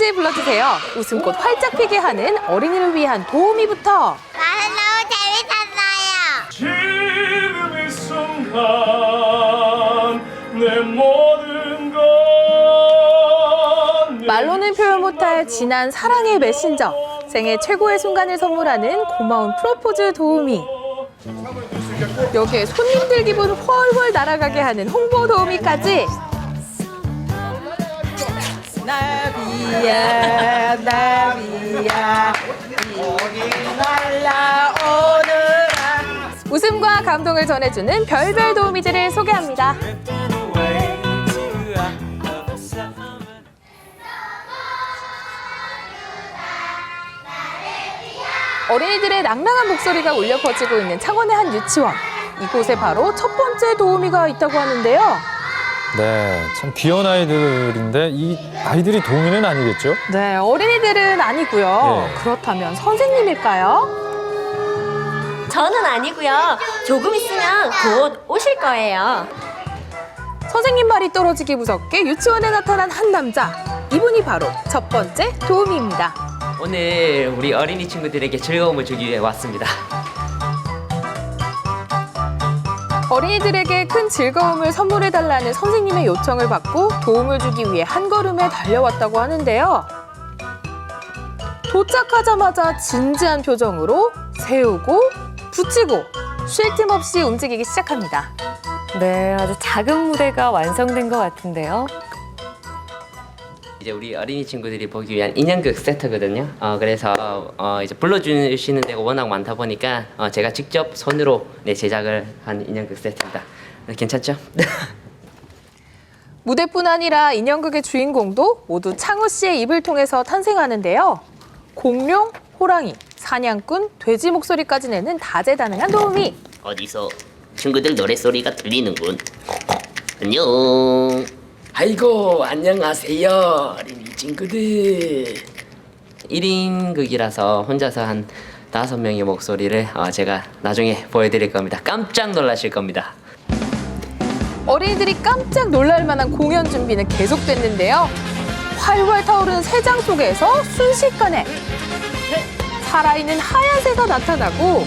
누구든지 불러주세요. 웃음꽃 활짝 피게 하는 어린이를 위한 도우미부터 나는 너무 재밌었어요. 지금 이 순간 내 모든 건 말로는 표현 못할 진한 사랑의 메신저 생애 최고의 순간을 선물하는 고마운 프로포즈 도우미 여기에 손님들 기분 훨훨 날아가게 하는 홍보 도우미까지 나비야 나비야 여기 날라오느라 웃음과 감동을 전해주는 별별 도우미들을 소개합니다. 어린이들의 낭랑한 목소리가 울려 퍼지고 있는 창원의 한 유치원. 이곳에 바로 첫 번째 도우미가 있다고 하는데요. 네, 참 귀여운 아이들인데 이 아이들이 도우미는 아니겠죠? 네, 어린이들은 아니고요. 예. 그렇다면 선생님일까요? 저는 아니고요. 조금 있으면 곧 오실 거예요. 선생님 말이 떨어지기 무섭게 유치원에 나타난 한 남자. 이분이 바로 첫 번째 도우미입니다. 오늘 우리 어린이 친구들에게 즐거움을 주기 위해 왔습니다. 어린이들에게 큰 즐거움을 선물해달라는 선생님의 요청을 받고 도움을 주기 위해 한 걸음에 달려왔다고 하는데요. 도착하자마자 진지한 표정으로 세우고 붙이고 쉴 틈 없이 움직이기 시작합니다. 네, 아주 작은 무대가 완성된 것 같은데요. 이제 우리 어린이 친구들이 보기 위한 인형극 세트거든요. 어, 그래서 어, 이제 불러주시는 데가 워낙 많다 보니까 어, 제가 직접 손으로 네, 제작을 한 인형극 세트입니다. 네, 괜찮죠? 무대뿐 아니라 인형극의 주인공도 모두 창호 씨의 입을 통해서 탄생하는데요. 공룡, 호랑이, 사냥꾼, 돼지 목소리까지 내는 다재다능한 도우미. 어디서 친구들 노랫소리가 들리는군. 안녕. 아이고 안녕하세요 어린이 친구들 1인극이라서 혼자서 한 다섯 명의 목소리를 어, 제가 나중에 보여드릴 겁니다. 깜짝 놀라실 겁니다. 어린이들이 깜짝 놀랄 만한 공연 준비는 계속됐는데요. 활활 타오르는 세장 속에서 순식간에 살아있는 하얀 새가 나타나고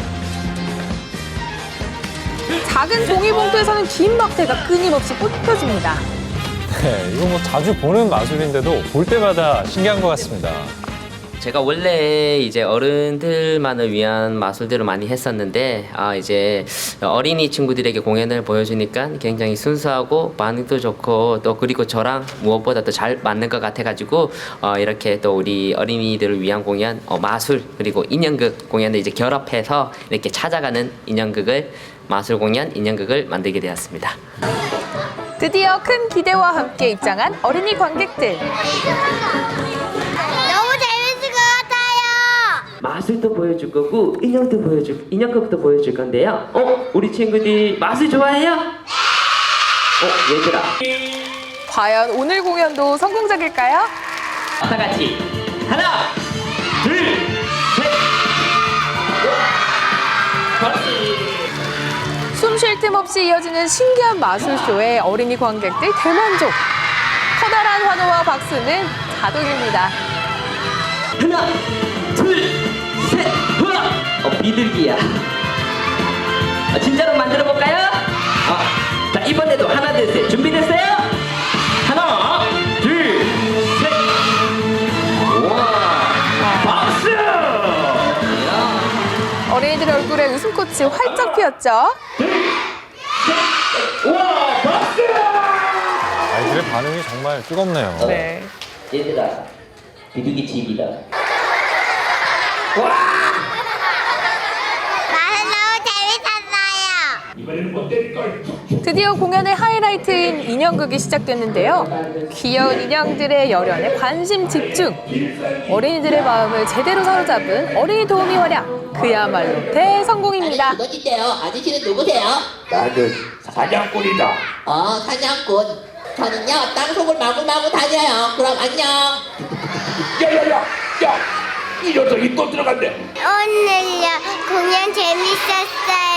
작은 종이봉투에서는 긴 막대가 끊임없이 뽑혀줍니다. 네, 이거 뭐 자주 보는 마술인데도 볼 때마다 신기한 것 같습니다. 제가 원래 이제 어른들만을 위한 마술들을 많이 했었는데 아 이제 어린이 친구들에게 공연을 보여주니까 굉장히 순수하고 반응도 좋고 또 그리고 저랑 무엇보다 도잘 맞는 것 같아가지고 어 이렇게 또 우리 어린이들을 위한 공연 어 마술 그리고 인형극 공연을 이제 결합해서 이렇게 찾아가는 인형극을 마술 공연 인형극을 만들게 되었습니다. 드디어 큰 기대와 함께 입장한 어린이 관객들. 너무 재밌을 것 같아요. 마술도 보여줄 거고 인형도 보여줄 인형극도 보여줄 건데요. 어 우리 친구들 마술 좋아해요? 어 얘들아 과연 오늘 공연도 성공적일까요? 다 같이 숨 쉴 틈 없이 이어지는 신기한 마술쇼에 어린이 관객들 대만족. 커다란 환호와 박수는 자동입니다. 하나 둘셋 후아 어 비둘기야 어, 진짜로 만들어 볼까요? 어, 자 이번에도 하나 둘 셋 준비됐어요? 어린이들 얼굴에 웃음꽃이 활짝 피었죠. 아이들의 반응이 정말 뜨겁네요. 네. 얘들아 비둘기 집이다 나는 너무 재밌었어요. 드디어 공연의 하이라이트인 인형극이 시작됐는데요. 귀여운 인형들의 열연에 관심 집중. 어린이들의 마음을 제대로 사로잡은 어린이 도우미 활약. 그야말로 대성공입니다. 누구신데요? 아저씨는 누구세요? 나는 사냥꾼이다. 어, 사냥꾼. 저는요, 땅속을 마구마구 다녀요. 그럼 안녕. 야야야, 야, 이 녀석이 또 들어간대. 오늘요 공연 재밌었어요.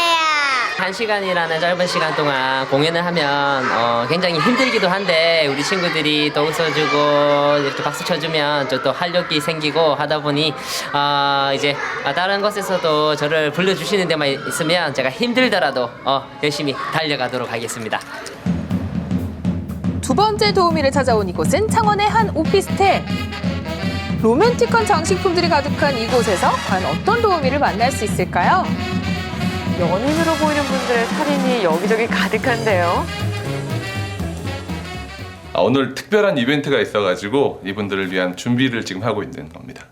한 시간이라는 짧은 시간 동안 공연을 하면 어, 굉장히 힘들기도 한데 우리 친구들이 또 웃어주고 이렇게 박수 쳐주면 저 또 활력이 생기고 하다 보니 어, 이제 아, 다른 곳에서도 저를 불러주시는 데만 있으면 제가 힘들더라도 어, 열심히 달려가도록 하겠습니다. 두 번째 도우미를 찾아온 이곳은 창원의 한 오피스텔. 로맨틱한 장식품들이 가득한 이곳에서 과연 어떤 도우미를 만날 수 있을까요? 연인으로 보이는 분들의 사진이 여기저기 가득한데요. 아, 오늘 특별한 이벤트가 있어가지고 이분들을 위한 준비를 지금 하고 있는 겁니다.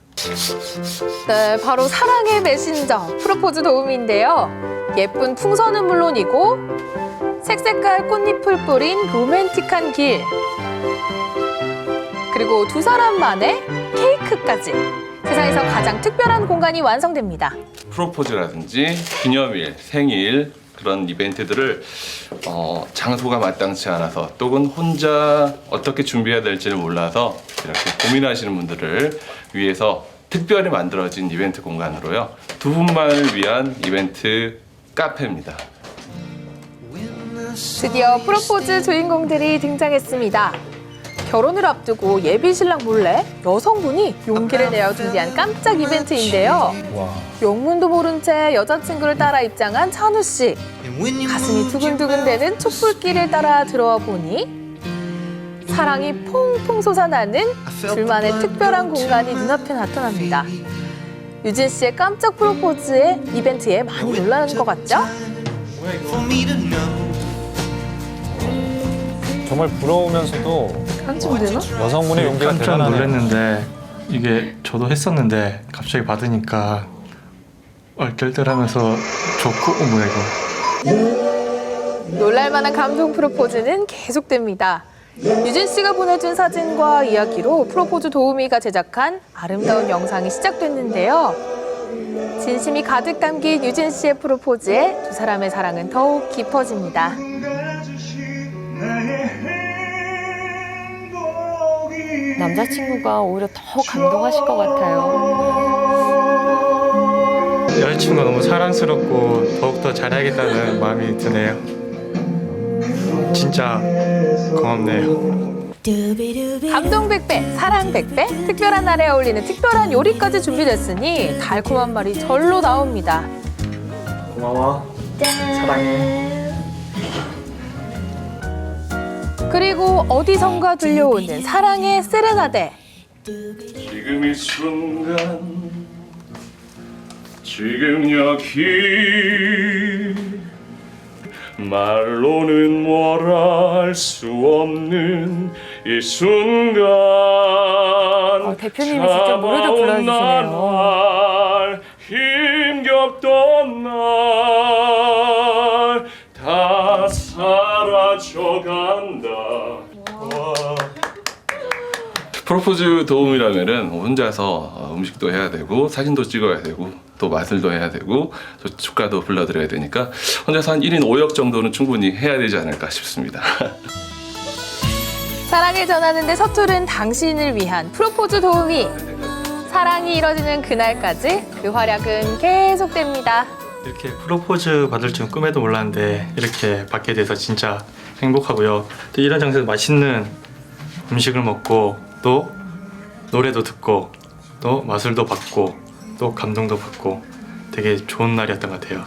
네, 바로 사랑의 메신저 프로포즈 도우미인데요. 예쁜 풍선은 물론이고 색색깔 꽃잎을 뿌린 로맨틱한 길 그리고 두 사람만의 케이크까지 세상에서 가장 특별한 공간이 완성됩니다. 프로포즈라든지 기념일, 생일 그런 이벤트들을 어, 장소가 마땅치 않아서 또는 혼자 어떻게 준비해야 될지를 몰라서 이렇게 고민하시는 분들을 위해서 특별히 만들어진 이벤트 공간으로요 두 분만을 위한 이벤트 카페입니다. 드디어 프로포즈 주인공들이 등장했습니다. 결혼을 앞두고 예비 신랑 몰래 여성분이 용기를 내어 준비한 깜짝 이벤트인데요. 영문도 모른 채 여자친구를 따라 입장한 찬우 씨. 가슴이 두근두근대는 촛불길을 따라 들어와 보니 사랑이 퐁퐁 솟아나는 둘만의 특별한 공간이 눈앞에 나타납니다. 유진 씨의 깜짝 프로포즈의 이벤트에 많이 놀라는 것 같죠? 정말 부러우면서도 깜짝 되나? 여성분의 용기가 깜짝 대단하네요. 놀랐는데 이게 저도 했었는데 갑자기 받으니까 얼떨떨하면서 좋고 어 뭐야 이거 놀랄만한 감동 프로포즈는 계속됩니다. 유진 씨가 보내준 사진과 이야기로 프로포즈 도우미가 제작한 아름다운 영상이 시작됐는데요. 진심이 가득 담긴 유진 씨의 프로포즈에 두 사람의 사랑은 더욱 깊어집니다. 남자친구가 오히려 더 감동하실 것 같아요. 여자친구가 너무 사랑스럽고 더욱더 잘해야겠다는 마음이 드네요 진짜 고맙네요 감동 백배, 사랑 백배, 특별한 날에 어울리는 특별한 요리까지 준비됐으니 달콤한 말이 절로 나옵니다. 고마워 사랑해 그리고 어디선가 들려오는 사랑의 세레나데. 지금 이 순간 지금 여기 말로는 뭐라 할수 없는 이 순간 어, 대표님이 직접 노래도 불러주시네요. 날, 힘겹던 날 프로포즈 도움이라면은 혼자서 어, 음식도 해야 되고 사진도 찍어야 되고 또 마술도 해야 되고 또 축가도 불러드려야 되니까 혼자서 한 1인 5역 정도는 충분히 해야 되지 않을까 싶습니다. 사랑을 전하는데 서투른 당신을 위한 프로포즈 도우미. 사랑이 이뤄지는 그날까지 그 활약은 계속됩니다. 이렇게 프로포즈 받을 줄 꿈에도 몰랐는데 이렇게 받게 돼서 진짜 행복하고요 또 이런 장소에서 맛있는 음식을 먹고 또 노래도 듣고 또 마술도 받고 또 감동도 받고 되게 좋은 날이었던 것 같아요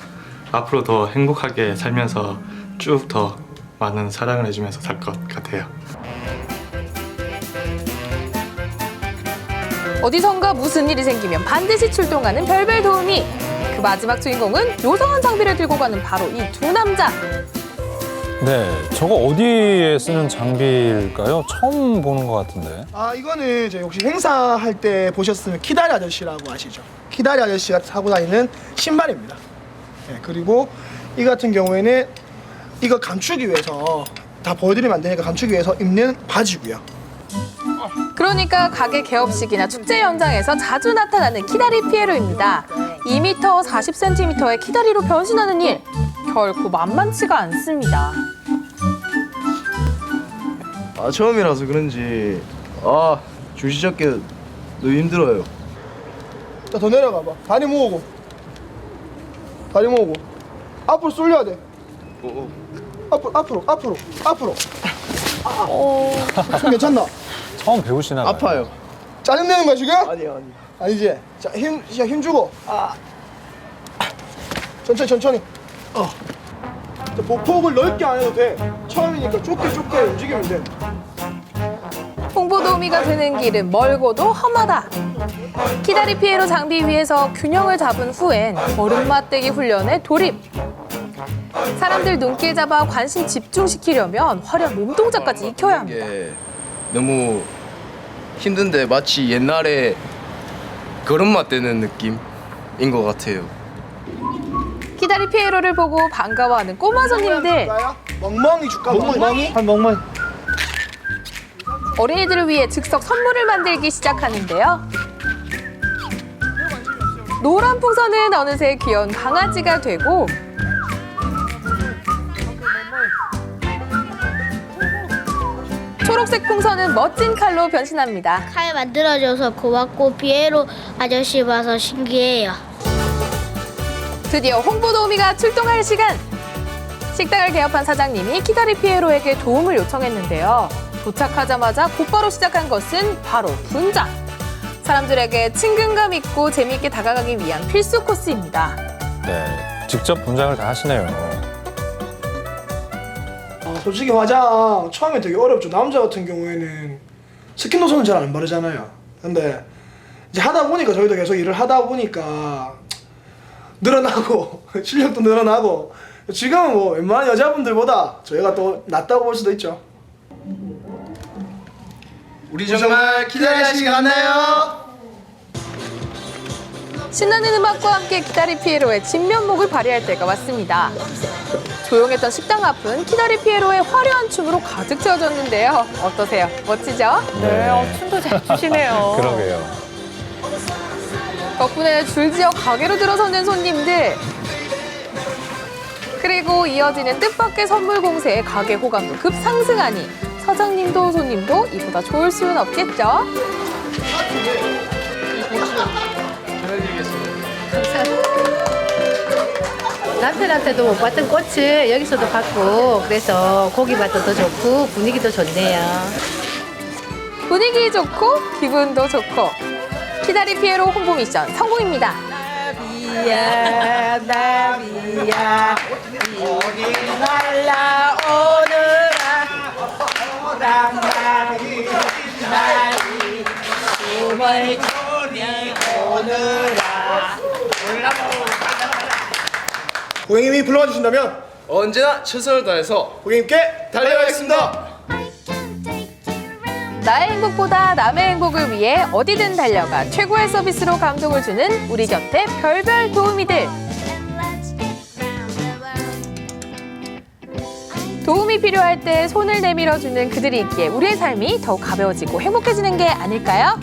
앞으로 더 행복하게 살면서 쭉 더 많은 사랑을 해주면서 살 것 같아요 어디선가 무슨 일이 생기면 반드시 출동하는 별별 도우미. 그 마지막 주인공은 요상한 장비를 들고 가는 바로 이 두 남자. 네, 저거 어디에 쓰는 장비일까요? 처음 보는 것 같은데. 아 이거는 이제 혹시 행사할 때 보셨으면 키다리 아저씨라고 아시죠? 키다리 아저씨가 타고 다니는 신발입니다. 네, 그리고 이 같은 경우에는 이거 감추기 위해서 다 보여드리면 안 되니까 감추기 위해서 입는 바지고요. 그러니까 가게 개업식이나 축제 현장에서 자주 나타나는 키다리 피에로입니다. 2m 40cm의 키다리로 변신하는 일. 결코 만만치가 않습니다. 아 처음이라서 그런지 아 줄시 잡기 너무 힘들어요 자 더 내려가봐. 다리 모으고. 다리 모으고. 앞으로 쏠려야 돼. 앞으로 앞으로 앞으로 앞으로 손 괜찮나? 처음 배우시나 봐요. 아파요. 짜증내는 거야 지금? 아니요 아니요. 아니지? 자힘 힘 주고 아 천천히 천천히 어 자, 보폭을 넓게 안 해도 돼 처음이니까 좁게 좁게 움직이면 돼 홍보 도우미가 되는 길은 멀고도 험하다. 키다리 피에로 장비 위에서 균형을 잡은 후엔 얼음 맞대기 훈련에 돌입. 사람들 눈길 잡아 관심 집중시키려면 화려한 몸 동작까지 익혀야 합니다. 이게 너무 힘든데 마치 옛날에 걸음마 떼는 느낌인 것 같아요. 키다리 피에로를 보고 반가워하는 꼬마 손님들. 멍멍이 줄까? 멍멍이? 한 멍멍이 어린이들을 위해 즉석 선물을 만들기 시작하는데요. 노란 풍선은 어느새 귀여운 강아지가 되고 초록색 풍선은 멋진 칼로 변신합니다. 칼 만들어줘서 고맙고 피에로 아저씨 봐서 신기해요. 드디어 홍보 도우미가 출동할 시간. 식당을 개업한 사장님이 키다리 피에로에게 도움을 요청했는데요. 도착하자마자 곧바로 시작한 것은 바로 분장. 사람들에게 친근감 있고 재미있게 다가가기 위한 필수 코스입니다. 네, 직접 분장을 다 하시네요. 아, 솔직히 화장 처음에 되게 어렵죠 남자 같은 경우에는 스킨 노선은 잘 안 바르잖아요 근데 이제 하다 보니까 저희도 계속 일을 하다 보니까 늘어나고 실력도 늘어나고 지금은 뭐 웬만한 여자분들보다 저희가 또 낫다고 볼 수도 있죠 우리 정말 기다리시 갔나요? 신나는 음악과 함께 키다리 피에로의 진면목을 발휘할 때가 왔습니다. 조용했던 식당 앞은 키다리 피에로의 화려한 춤으로 가득 채워졌는데요. 어떠세요? 멋지죠? 네, 어, 춤도 잘 추시네요. 그러게요. 덕분에 줄지어 가게로 들어서는 손님들. 그리고 이어지는 뜻밖의 선물 공세에 가게 호감도 급상승하니 사장님도 손님도 이보다 좋을 수는 없겠죠? 남편한테도 못 봤던 꽃을 여기서도 봤고 그래서 고기 맛도 더 좋고 분위기도 좋네요. 분위기 좋고 기분도 좋고 키다리 피에로 홍보 미션 성공입니다. 나비야 나비야. 여기 날라오느라. 오랑나비 나비 숨을 조리 오느라. 고객님이 불러와 주신다면 언제나 최선을 다해서 고객님께 달려가겠습니다 나의 행복보다 남의 행복을 위해 어디든 달려가 최고의 서비스로 감동을 주는 우리 곁에 별별 도우미들. 도움이 필요할 때 손을 내밀어 주는 그들이 있기에 우리의 삶이 더욱 가벼워지고 행복해지는 게 아닐까요?